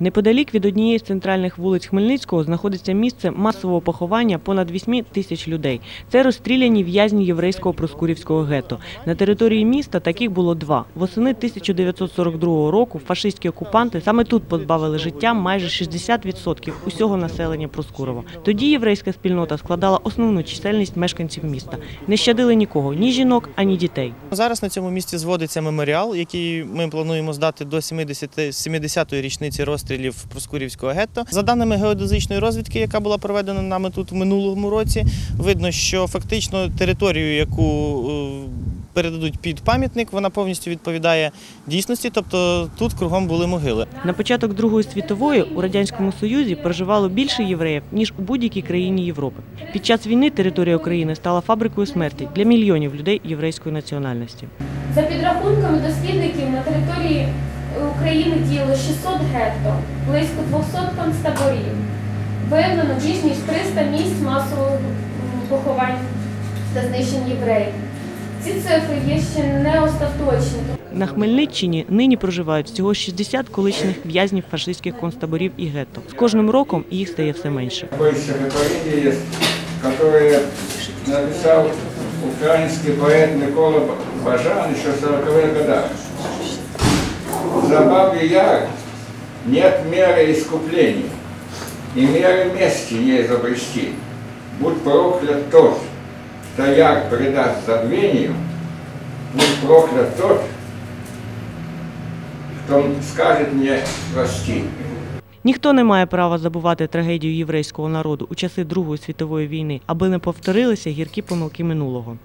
Неподалік від однієї з центральних вулиць Хмельницького знаходиться місце масового поховання понад 8 тисяч людей. Це розстріляні в'язні єврейського проскурівського гетто. На території міста таких було два. Восени 1942 року фашистські окупанти саме тут позбавили життя майже 60% усього населення Проскурова. Тоді єврейська спільнота складала основну чисельність мешканців міста. Не щадили нікого, ні жінок, ані дітей. Зараз на цьому місці зводиться меморіал, який ми плануємо здати до 70 70-ї річниці розстрілів Проскурівського гетто. За даними геодезичної розвідки, яка була проведена нами тут в минулому році, видно, що фактично територію, яку е, передадуть під пам'ятник, вона повністю відповідає дійсності, тобто тут кругом були могили. На початок Другої світової у радянському союзі проживало більше євреїв ніж у будь-якій країні Європи. Під час війни територія України стала фабрикою смерті для мільйонів людей єврейської національності. За підрахунками дослідників, України діяло 600 гетто, близько 200 концтаборів. Виявлено більш ніж 300 місць масового поховань та знищень євреїв. Ці цифри є ще не остаточні. На Хмельниччині нині проживають всього 60 колишніх в'язнів фашистських концтаборів і гетто. З кожним роком їх стає все менше. Есть, которое написал украинский поэт Микола Бажан еще в 40-х годах. За бабий яр нет меры искупления, и меры мести не изобрести. Будь проклят тот, кто яр предаст забвению, будь проклят тот, кто скажет мне прости. Ніхто не має права забувати трагедію єврейського народу у часи Другої світової війни, аби не повторилися гіркі помилки минулого.